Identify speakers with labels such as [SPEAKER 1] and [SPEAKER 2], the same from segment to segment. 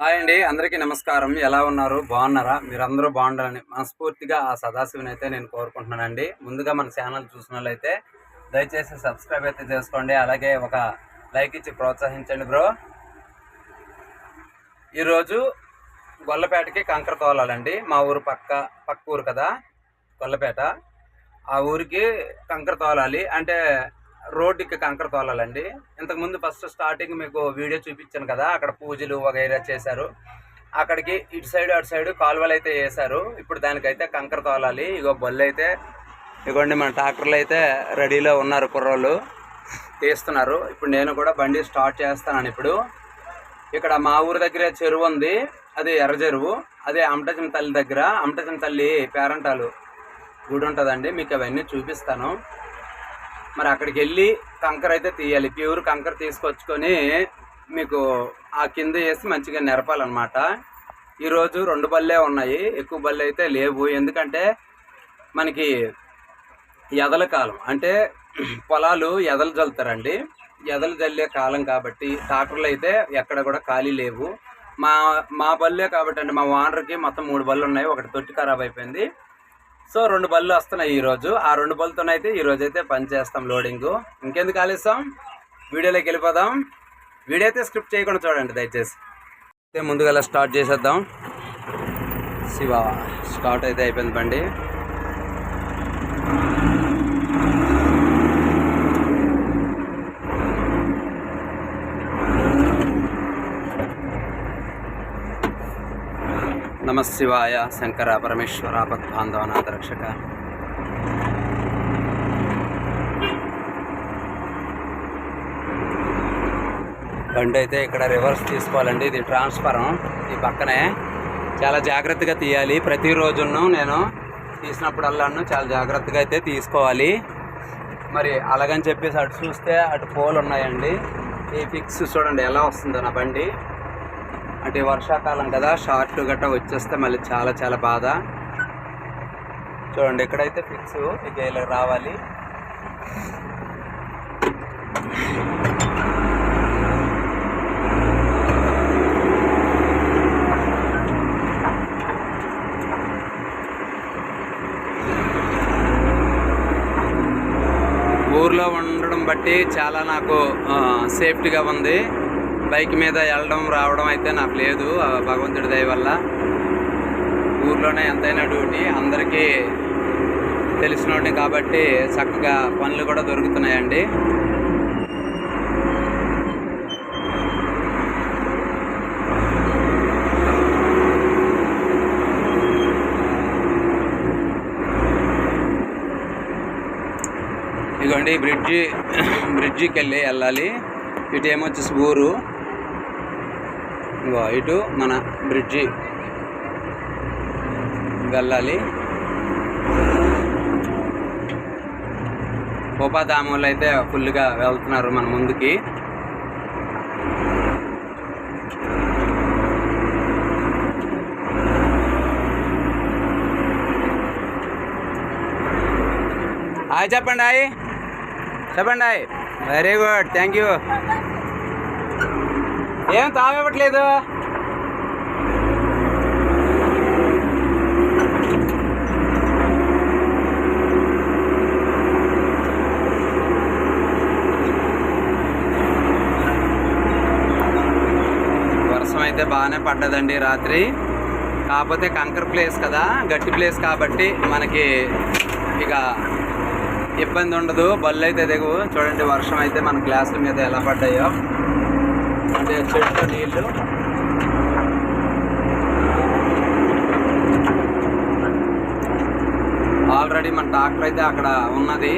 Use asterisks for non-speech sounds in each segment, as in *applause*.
[SPEAKER 1] Hi అండి అందరికీ నమస్కారం. ఎలా ఉన్నారు? బాగున్నారా? మీరందరూ బాగుండాలని మనస్ఫూర్తిగా ఆ సదాశివుని అయితే నేను కోరుకుంటున్నానండి. ముందుగా మన ఛానల్ చూసిన వాళ్ళైతే దయచేసి సబ్స్క్రైబ్ అయితే చేసుకోండి. అలాగే ఒక లైక్ ఇచ్చి ప్రోత్సహించండి బ్రో. ఈరోజు గొల్లపేటకి కంకర తోలాలండి. మా ఊరు పక్క పక్క ఊరు కదా గొల్లపేట. ఆ ఊరికి కంకర తోలాలి. అంటే రోడ్డుకి కంకర తోలాలండి. ఇంతకుముందు ఫస్ట్ స్టార్టింగ్ మీకు వీడియో చూపించాను కదా అక్కడ పూజలు వగైరా చేశారు. అక్కడికి ఇటు సైడ్ అటు సైడ్ కాలువలు అయితే వేశారు. ఇప్పుడు దానికైతే కంకర తోలాలి. ఇగో బళ్ళు అయితే ఇగోండి మన ట్రాక్టర్లు అయితే రెడీలో ఉన్నారు కుర్రోళ్ళు. తీస్తున్నారు. ఇప్పుడు నేను కూడా బండి స్టార్ట్ చేస్తాను ఇప్పుడు. ఇక్కడ మా ఊరి దగ్గర చెరువు ఉంది. అది ఎర్ర చెరువు. అదే అమటజం తల్లి దగ్గర. అమటజం తల్లి పేరంటాలు. గుడి ఉంటుందండి. మీకు అవన్నీ చూపిస్తాను. మరి అక్కడికి వెళ్ళి కంకర అయితే తీయాలి. ప్యూర్ కంకర తీసుకొచ్చుకొని మీకు ఆ కింద వేసి మంచిగా నెరపాలన్నమాట. ఈరోజు రెండు బల్లే ఉన్నాయి. ఎక్కువ బళ్ళు అయితే లేవు. ఎందుకంటే మనకి ఎదల కాలం. అంటే పొలాలు ఎదలు చల్లుతారండి ఎదలు చల్లే కాలం కాబట్టి ట్రాక్టర్లు అయితే ఎక్కడ కూడా ఖాళీ లేవు. మా మా బల్లే కాబట్టి అండి. మా ఓనర్కి మొత్తం మూడు బళ్ళు ఉన్నాయి. ఒకటి తొట్టి ఖరాబ్ అయిపోయింది. సో రెండు బళ్ళు వస్తున్నాయి ఈరోజు ఆ రెండు బళ్ళతోనైతే ఈరోజు అయితే పని చేస్తాం లోడింగ్. ఇంకెందుకు ఆలస్యం? వీడియోలోకి వెళ్ళిపోదాం. వీడియో అయితే స్క్రిప్ట్ చేయకుండా చూడండి దయచేసి. అయితే ముందుగా స్టార్ట్ చేసేద్దాం. శివ స్టార్ట్ అయితే అయిపోయింది బండి. శివాయ శంకర పరమేశ్వర బాంధవనాథ రక్షక బండి అయితే ఇక్కడ రివర్స్ తీసుకోవాలండి. ఇది ట్రాన్స్ఫరం ఈ పక్కనే చాలా జాగ్రత్తగా తీయాలి. ప్రతిరోజును నేను తీసినప్పుడల్లాను చాలా జాగ్రత్తగా అయితే తీసుకోవాలి. మరి అలాగని చెప్పేసి అటు చూస్తే అటు పోలు ఉన్నాయండి ఈ ఫిక్స్ చూడండి ఎలా వస్తుందో నా బండి. అంటే వర్షాకాలం కదా షార్ట్లు గట్రా వచ్చేస్తే మళ్ళీ చాలా చాలా బాధ. చూడండి ఎక్కడైతే ఫిక్స్ ఇక ఇలా రావాలి. ఊర్లో ఉండడం బట్టి చాలా నాకు సేఫ్టీగా ఉంది. బైక్ మీద వెళ్ళడం రావడం అయితే నాకు లేదు. భగవంతుడి దయ వల్ల ఊర్లోనే ఎంతైనా డ్యూటీ. అందరికీ తెలిసినోడిని కాబట్టి చక్కగా పనులు కూడా దొరుకుతున్నాయండి. ఇదిగోండి బ్రిడ్జి బ్రిడ్జికి వెళ్ళి వెళ్ళాలి. ఇటు ఏమొచ్చేసి ఊరు. ఇటు మన బ్రిడ్జి వెళ్ళాలి. ఉపాధాములు అయితే ఫుల్గా వెళ్తున్నారు మన ముందుకి. హాయ్ చెప్పండి హాయ్. చెప్పండి hi. Very good. Thank you. ఏం తావివ్వట్లేదు వర్షం అయితే బాగానే పడ్డదండి రాత్రి. కాకపోతే కంకర్ ప్లేస్ కదా గట్టి ప్లేస్ కాబట్టి మనకి ఇక ఇబ్బంది ఉండదు. బళ్ళు అయితే దిగు చూడండి వర్షం అయితే మన గ్లాసుల మీద ఎలా పడ్డాయో. అంటే నీళ్ళు ఆల్రెడీ మన ట్రాక్టర్ అయితే అక్కడ ఉన్నది.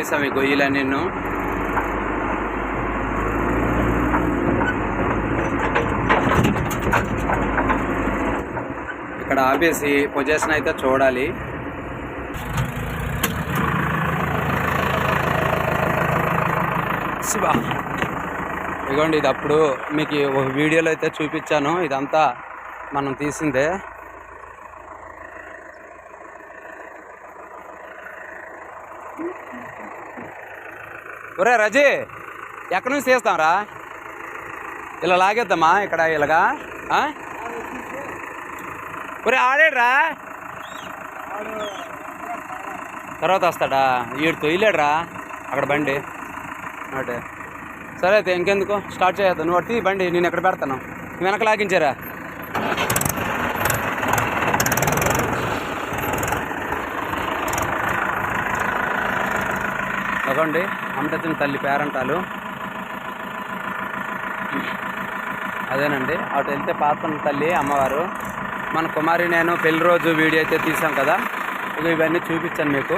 [SPEAKER 1] తీసాం ఈ గొయ్యిలన్నీ ఇక్కడ ఆపేసి పొజిషన్ అయితే చూడాలి. శివ. ఇదిగోండి ఇది అప్పుడు మీకు ఒక వీడియోలో అయితే చూపించాను. ఇదంతా మనం తీసిందే. ఒరే రజీ ఎక్కడి నుంచి తీస్తాంరా? ఇలా లాగేద్దామా ఇక్కడ ఇలాగా? ఒరే ఆడేడ్రా? తర్వాత వస్తాడా? ఈడు తొయ్యలేడ్రా అక్కడ బండి. అటే. సరే అయితే ఇంకెందుకు? స్టార్ట్ చేయద్దు. నువ్వు తీ బండి నేను ఎక్కడ పెడతాను? వెనక లాగించారా? అదండి అమృతం తల్లి పేరంటాలు. అదేనండి. అటు వెళ్తే పాపన తల్లి అమ్మవారు. మన కుమారి నేను పెళ్ళి రోజు వీడియో అయితే తీసాం కదా. ఇవన్నీ చూపించాను మీకు.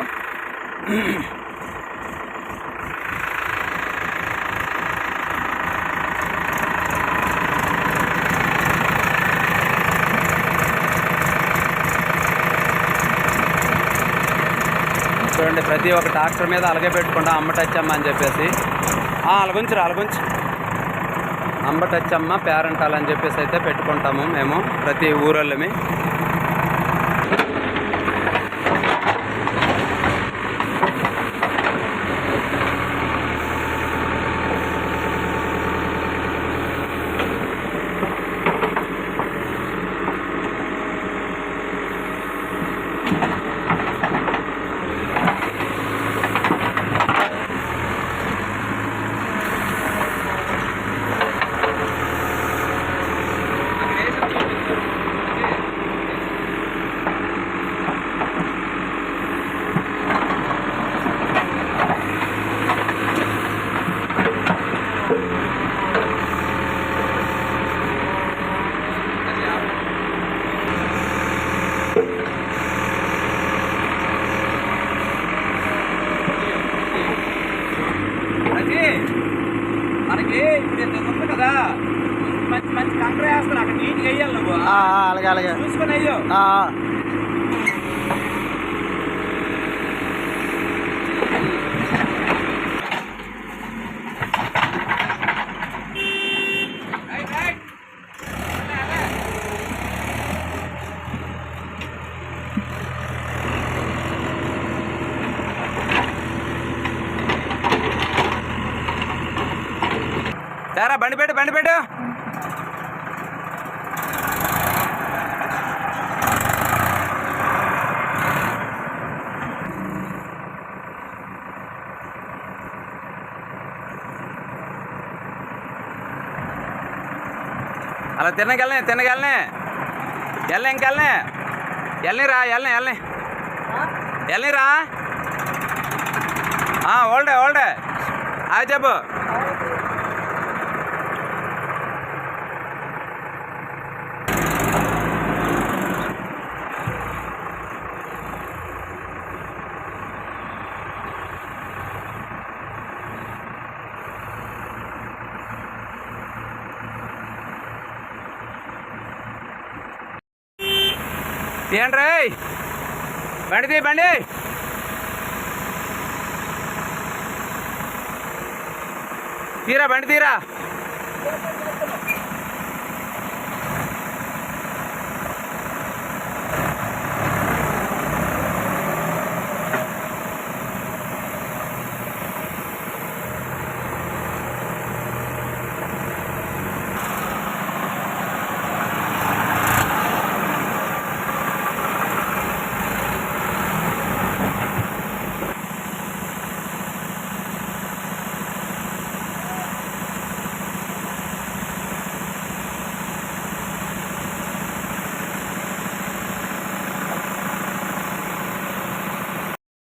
[SPEAKER 1] చూడండి ప్రతి ఒక్క ట్రాక్టర్ మీద అలగే పెట్టుకుంటాం అమ్మ టచ్చమ్మ అని చెప్పేసి. అలగుంచు అలగుంచు అమ్మ టచ్చమ్మ పేరెంటాలు అని చెప్పేసి అయితే పెట్టుకుంటాము మేము ప్రతి ఊరోళ్ళమి అది మనకి ఇప్పుడు ఇంత ఉంది కదా మంచి మంచి కంకర వేస్తాను అక్కడ నీట్గా వేయాలి నువ్వు
[SPEAKER 2] ఆ, ఆ, అలాగే అలాగే
[SPEAKER 1] చూసుకొని అయ్యో
[SPEAKER 2] ఆ, ఆ.
[SPEAKER 1] తేరా బండి పెట్టు బండి పెట్టు అలా తినగలనే తినగలనే. ఎల్లని ఇంకెళ్ళనే ఎల్ని. రా ఎల్ని ఎల్ని. ఎల్ని రా. ఓల్డే ఓల్డే. అది చెప్పు. తీయండి బండి తీ బండి. తీరా బండి తీరా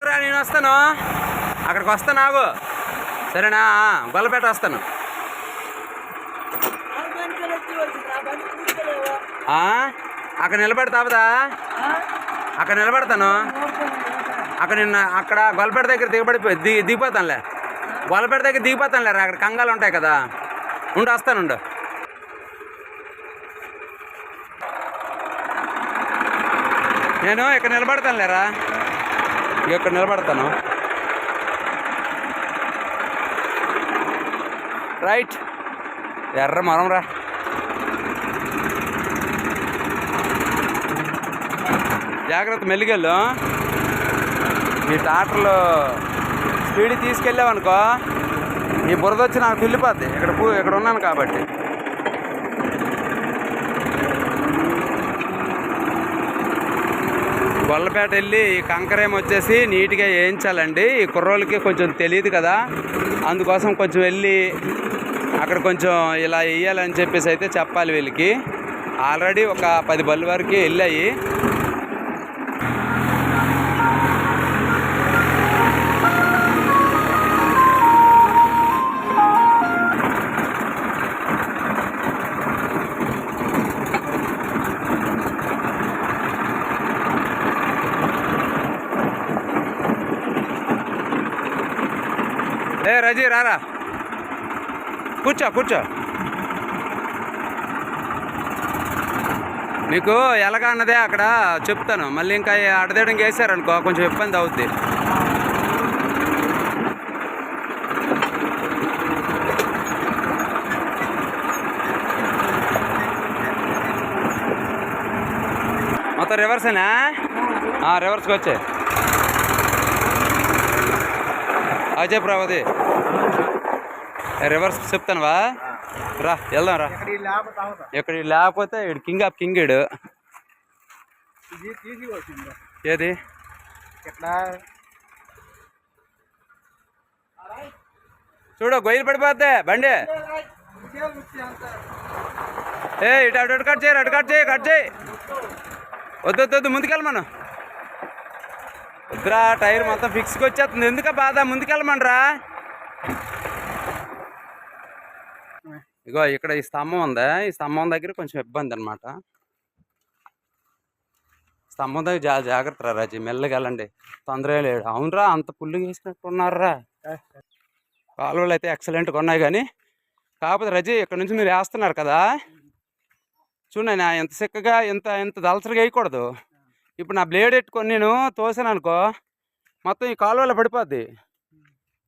[SPEAKER 1] రా, నేను వస్తాను రేపు వస్తాను ఆగు సరేనా? గొల్లపేట వస్తాను. అక్కడ నిలబడి తాపదా అక్కడ నిలబడతాను. అక్కడ నిన్న అక్కడ గొల్లపేట దగ్గర దిగబడి ది దిగిపోతానులే. గొల్లపేట దగ్గర దిగిపోతానులే అక్కడ కంగాలు ఉంటాయి కదా. ఉండు వస్తానుండు నేను ఇక్కడ నిలబడతాను లేరా ఇక్కడ నిలబడతాను. రైట్ ఎర్ర మరం రా. జాగ్రత్త మెల్లిగెళ్ళు మీ టాటర్లో స్పీడ్ తీసుకెళ్ళావనుకో ఈ బురద వచ్చి నాకు వెళ్ళిపోద్ది ఇక్కడ పూ ఇక్కడ ఉన్నాను కాబట్టి. గొల్లపేట వెళ్ళి ఈ కంకరేం వచ్చేసి నీట్గా వేయించాలండి. ఈ కుర్రోళ్ళకి కొంచెం తెలియదు కదా. అందుకోసం కొంచెం వెళ్ళి అక్కడ కొంచెం ఇలా వేయాలని చెప్పేసి అయితే చెప్పాలి వీళ్ళకి. ఆల్రెడీ ఒక పది బళ్ళు వరకు వెళ్ళాయి. ఏ రజీ రారా? కూర్చో కూర్చో. మీకు ఎలాగ అన్నదే అక్కడ చెప్తాను. మళ్ళీ ఇంకా అడదేయడం వేసారనుకో కొంచెం ఇబ్బంది అవుద్ది. మొత్తం రివర్సేనా రివర్స్కి వచ్చే. అజయ్ ప్రావది రివర్స్ చెప్తానువా రా వెళ్దాం రా.
[SPEAKER 2] ఇక్కడ లేకపోతే
[SPEAKER 1] ఇడు కింగ్ ఆఫ్ కింగ్ ఇడు ఏది? చూడు గొయ్యలు పడిపోద్ది బండి. ఏ ఇటు అటు అటు కట్ చేయి అటు కట్ చేయి కట్ చేయి. వద్దు వద్దు వద్దు ముందుకెళ్ళమను వద్దురా టైర్ మొత్తం ఫిక్స్కి వచ్చేస్తుంది. ఎందుక బాధ? ముందుకెళ్ళమనరా. ఇగో ఇక్కడ ఈ స్తంభం ఉందా? ఈ స్తంభం దగ్గర కొంచెం ఇబ్బంది అనమాట స్తంభం దగ్గర జా జాగ్రత్త రా రాజీ మెల్లగా వెళ్ళండి. తొందరగా లేడు. అవునరా అంత పుల్లు వేసినట్టున్నారా కాలువలు అయితే ఎక్సలెంట్గా ఉన్నాయి కానీ కాకపోతే రజీ ఇక్కడ నుంచి మీరు వేస్తున్నారు కదా. చూడండి నా ఎంత చిక్కగా ఎంత ఎంత దళసరిగా వేయకూడదు. ఇప్పుడు నా బ్లేడ్ పెట్టుకొని నేను తోసాను అనుకో మొత్తం ఈ కాలువలో పడిపోద్ది.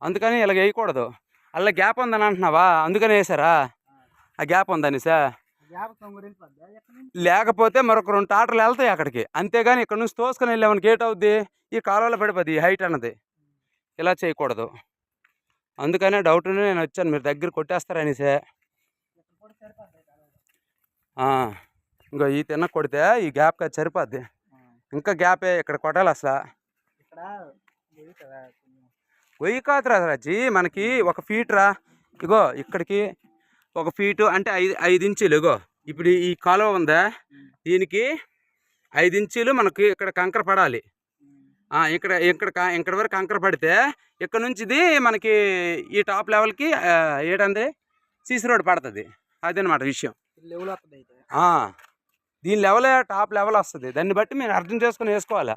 [SPEAKER 1] అందుకని ఇలా వేయకూడదు. అలా గ్యాప్ ఉందని అంటున్నావా? అందుకని వేసారా ఆ గ్యాప్ ఉందని సార్ లేకపోతే మరొక రెండు టాటర్లు వెళ్తాయి అక్కడికి. అంతేగాని ఇక్కడ నుంచి తోసుకొని వెళ్ళామని గేట్ అవుద్ది. ఈ కాలువలో పడిపోద్ది ఈ హైట్ అన్నది. ఇలా చేయకూడదు. అందుకనే డౌట్ నేను వచ్చాను. మీరు దగ్గర కొట్టేస్తారనేసే ఆ, ఇంకో ఈ తిన్న కొడితే ఈ గ్యాప్ అది సరిపోద్ది. ఇంకా గ్యాపే ఇక్కడ కొట్టాలి అసలు. వెయ్యి కాదురా రాజీ మనకి ఒక ఫీట్ రా. ఇగో ఇక్కడికి ఒక ఫీటు అంటే ఐదు ఐదు ఇంచీలు. ఇగో ఇప్పుడు ఈ కాలువ ఉందా? దీనికి ఐదు ఇంచీలు మనకి ఇక్కడ కంకర పడాలి. ఇక్కడ ఇక్కడ ఇక్కడ వరకు కంకర పడితే ఇక్కడ నుంచి ఇది మనకి ఈ టాప్ లెవెల్కి ఏంటంటే సీసీ రోడ్ పడుతుంది. అదనమాట విషయం. దీని లెవెలే టాప్ లెవెల్ వస్తుంది. దాన్ని బట్టి మీరు అర్థం చేసుకుని వేసుకోవాలి?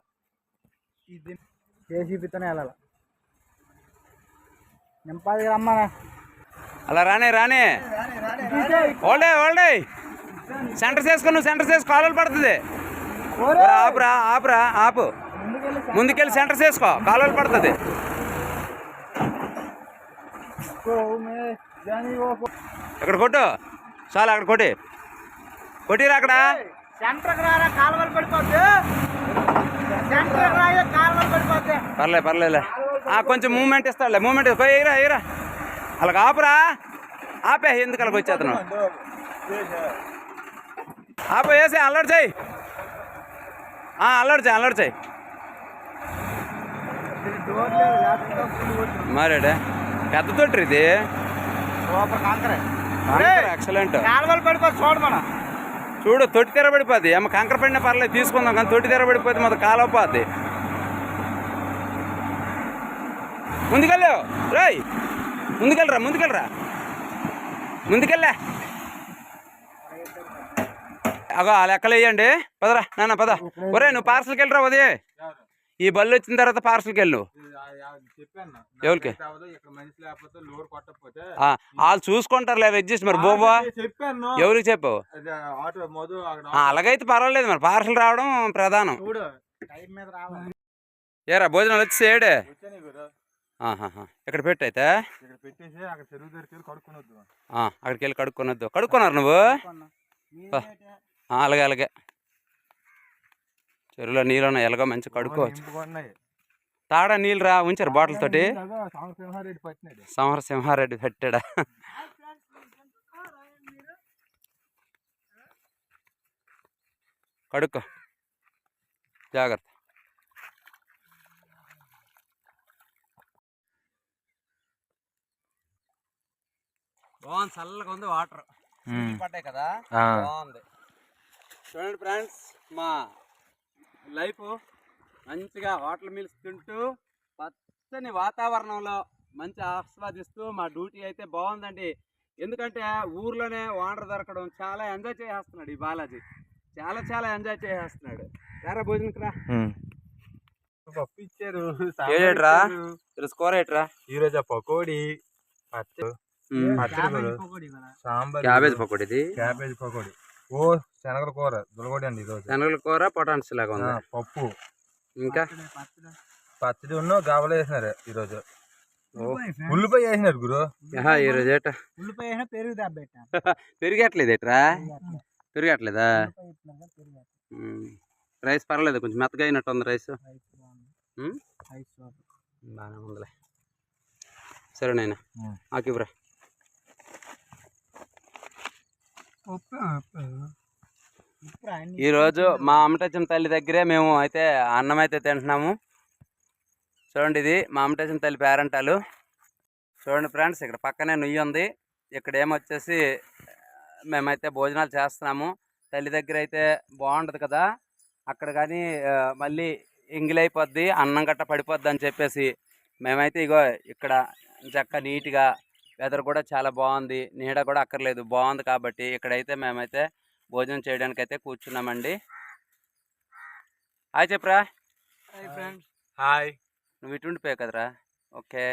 [SPEAKER 2] జేసీబీతోనే వెళ్ళాలి? నింపాది రమ్మా
[SPEAKER 1] అలా రానే రానే. ఓల్డే ఓల్డే సెంటర్ చేసుకుని నువ్వు సెంటర్ చేసి కాలువలు పడుతుంది. ఆపురా ఆపురా ఆపు ముందుకెళ్ళి సెంటర్ చేసుకో. కాలువలు పడుతుంది. ఇక్కడ కొట్టు. చాలు అక్కడ కొట్టి. కొట్టిరా అక్కడ. పర్లే పర్లేలే ఆ, కొంచెం మూమెంట్ ఇస్తాడులే. మూమెంట్ ఎయిరా ఎయిరా అలాగ ఆపురా. ఆపే ఎందుకు అలాగ వచ్చేతను ఆపు వేసే అల్లరి చేయి. ఆ, అల్లరి చేయి అల్లరి చేయి. మరేడే పెద్ద తొట్టు ఇది ఎక్సలెంట్.
[SPEAKER 2] చూడు
[SPEAKER 1] తొట్టి తెరబడిపోద్ది. ఏమో కంకర పడినా పర్లేదు తీసుకుందాం కానీ తొట్టి తెరబడిపోతే మొత్తం కాలవపోద్ది ముందుకెళ్ళు. రాయ్ ముందుకెళ్ళరా ముందుకెళ్ళరా? ముందుకెళ్ళా. అగో ఆ లెక్కలు వేయండి. పదరా నాన్న పద. ఒరే నువ్వు పార్సల్కి వెళ్ళరా ఉదయ్? ఈ బళ్ళు వచ్చిన తర్వాత పార్సల్కి వెళ్ళు
[SPEAKER 3] చెప్పాను
[SPEAKER 1] ఎవరికి? వాళ్ళు చూసుకుంటారులే అడ్జస్ట్ మరి. బోబా
[SPEAKER 3] చెప్పాను
[SPEAKER 1] ఎవరికి చెప్పావు? అలాగైతే పర్వాలేదు మరి. పార్సల్ రావడం ప్రధానం. ఏరా భోజనాలు వచ్చి ఏడే. ఇక్కడ పెట్టు అయితే
[SPEAKER 3] ఇక్కడ పెట్టేసి అక్కడ చెరువు దగ్గరికి వెళ్ళి
[SPEAKER 1] అక్కడికి వెళ్ళి కడుక్కొనొద్దు. కడుక్కున్నారు నువ్వు? అలాగే అలాగే. చెరువులో నీళ్ళు ఉన్నాయి ఎలాగో మంచి కడుక్కోవచ్చు. తాడా నీళ్ళు రా ఉంచారు బాటిల్ తోటి.
[SPEAKER 3] సంవత్సరం పట్టినాడు.
[SPEAKER 1] సమర సింహారెడ్డి పెట్టాడా? కడుక్కో. జాగ్రత్త. బాగుంది చల్లగా ఉంది వాటర్. పడ్డాయి కదా? బాగుంది. చూడండి ఫ్రెండ్స్ మా లైఫ్ మంచిగా వాటర్ మిల్స్ తింటూ పచ్చని వాతావరణంలో మంచి ఆస్వాదిస్తూ మా డ్యూటీ అయితే బాగుందండి. ఎందుకంటే ఊర్లోనే వాటర్ దొరకడం చాలా ఎంజాయ్ చేసేస్తున్నాడు ఈ బాలాజీ. చాలా చాలా ఎంజాయ్ చేసేస్తున్నాడు. ఎరా భోజనంకి రా
[SPEAKER 3] పప్పు ఇచ్చారు?
[SPEAKER 1] ఈరోజు స్కోర్ ఏట్రా
[SPEAKER 3] ఈ రోజు పకోడి పచ్చడి సాంబార్
[SPEAKER 1] క్యాబేజ్ పకోడీ ఇది.
[SPEAKER 3] క్యాబేజ్ పకోడి. ఓ శనగల కూర దులగొడి అండి ఈరోజు.
[SPEAKER 1] శనగల కూర పొటాన్స్ లాగా ఉంది.
[SPEAKER 3] పప్పు.
[SPEAKER 1] ఇంకా?
[SPEAKER 2] పచ్చడి,
[SPEAKER 3] ఉన్న గాబలు వేసినారు ఈరోజు.
[SPEAKER 1] ఓ,
[SPEAKER 3] ఉల్లిపాయ వేసినారు గురు.
[SPEAKER 1] ఈరోజు ఏట?
[SPEAKER 2] ఉల్లిపాయ పెరుగు *laughs*
[SPEAKER 1] పెరిగట్లేదు ఏట్రా?
[SPEAKER 2] పెరుగు
[SPEAKER 1] పెరిగట్లేదా. రైస్ పర్లేదు కొంచెం మెత్తగా అయినట్టు ఉంది రైస్. బాగానే ఉందిలే. సరే నాయన.
[SPEAKER 3] ఉమ్.
[SPEAKER 1] ఆకిబ్రా
[SPEAKER 2] ఇప్పుడు అన్ని
[SPEAKER 1] ఈరోజు మా అమ్మటచ్చం తల్లి దగ్గరే మేము అయితే అన్నం అయితే తింటున్నాము. చూడండి ఇది మా అమ్మటచ్చం తల్లి పేరంటాలు. చూడండి ఫ్రెండ్స్ ఇక్కడ పక్కనే నుయ్యి ఉంది. ఇక్కడ ఏమొచ్చేసి మేమైతే భోజనాలు చేస్తున్నాము. తల్లి దగ్గర అయితే బాగుండదు కదా. అక్కడ కానీ మళ్ళీ ఇంగిలైపోద్ది అన్నం గట్ట పడిపోద్ది అని చెప్పేసి మేమైతే ఇగో ఇక్కడ చక్క నీట్గా వెదర్ కూడా చాలా బాగుంది. నీడ కూడా అక్కర్లేదు. బాగుంది కాబట్టి ఇక్కడైతే మేమైతే భోజనం చేయడానికి అయితే కూర్చున్నామండి. హాయ్ చెప్పరా.
[SPEAKER 3] హాయ్.
[SPEAKER 1] నువ్వు ఇటు ఉండిపోయావు కదరా. ఓకే.